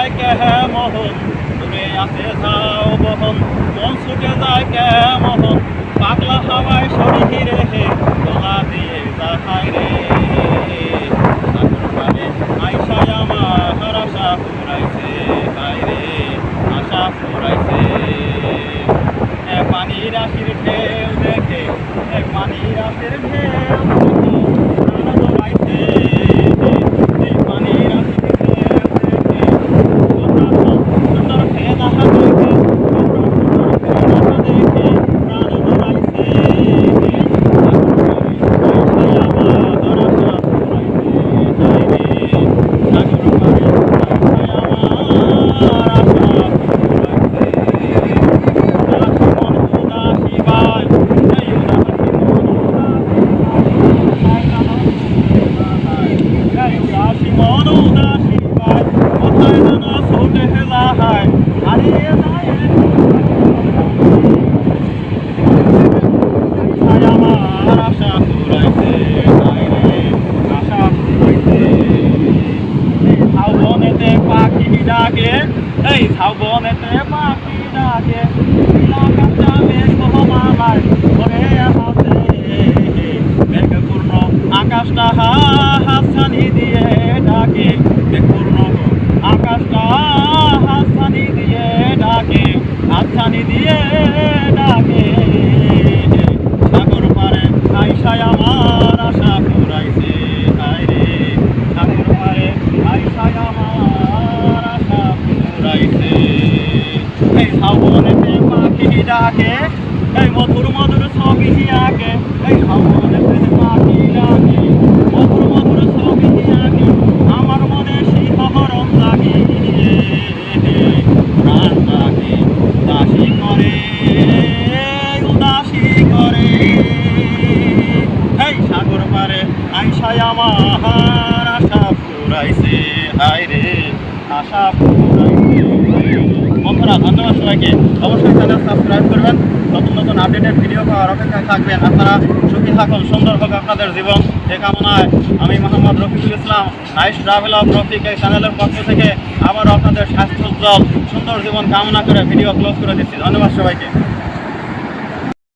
যায় কে মোহন তুমি আসে যাও বহন। মন ছুটে যায় কে মোহন পাগলা হাওয়ায় সরি রে তোলা দিয়ে যাহাই রে। আইসায় আমার আশা ফুরাইছে হাইরে আশা ফুরাইছে। পানির আশির ঢেউ দেখে পানির আশির ঢেউ আকাশটা হাসানি দিয়ে ডাকে মেঘপূর্ণ আকাশটা হাসানি দিয়ে ডাকে? সাগর পারে আইসায় আমার আশা ফুরাইছে হায় রে। সাগর পারে আইসায় আমার আশা ফুরাইছে এই শ্রাবণেতে পাখি ডাকে, এই মধুর মধুর ছবি আঁকে, এই শ্রাবণেতে আইসায় আমার আশা রে আশা বন্ধুরা, ধন্যবাদ সবাইকে। অবশ্যই চ্যানেল সাবস্ক্রাইব করবেন। নতুন নতুন আপডেটের ভিডিও পাওয়ার অপেক্ষায় থাকবেন। আপনারা সুখী থাকুন, সুন্দর হোক আপনাদের জীবন। এ কামনায় আমি Mohammad Rafiqul Islam nice travel of Rafiq এই চ্যানেলের পক্ষ থেকে আবার আপনাদের স্বাস্থ্যোজ্জ্বল সুন্দর জীবন কামনা করে ভিডিও ক্লোজ করে দিচ্ছি। ধন্যবাদ সবাইকে।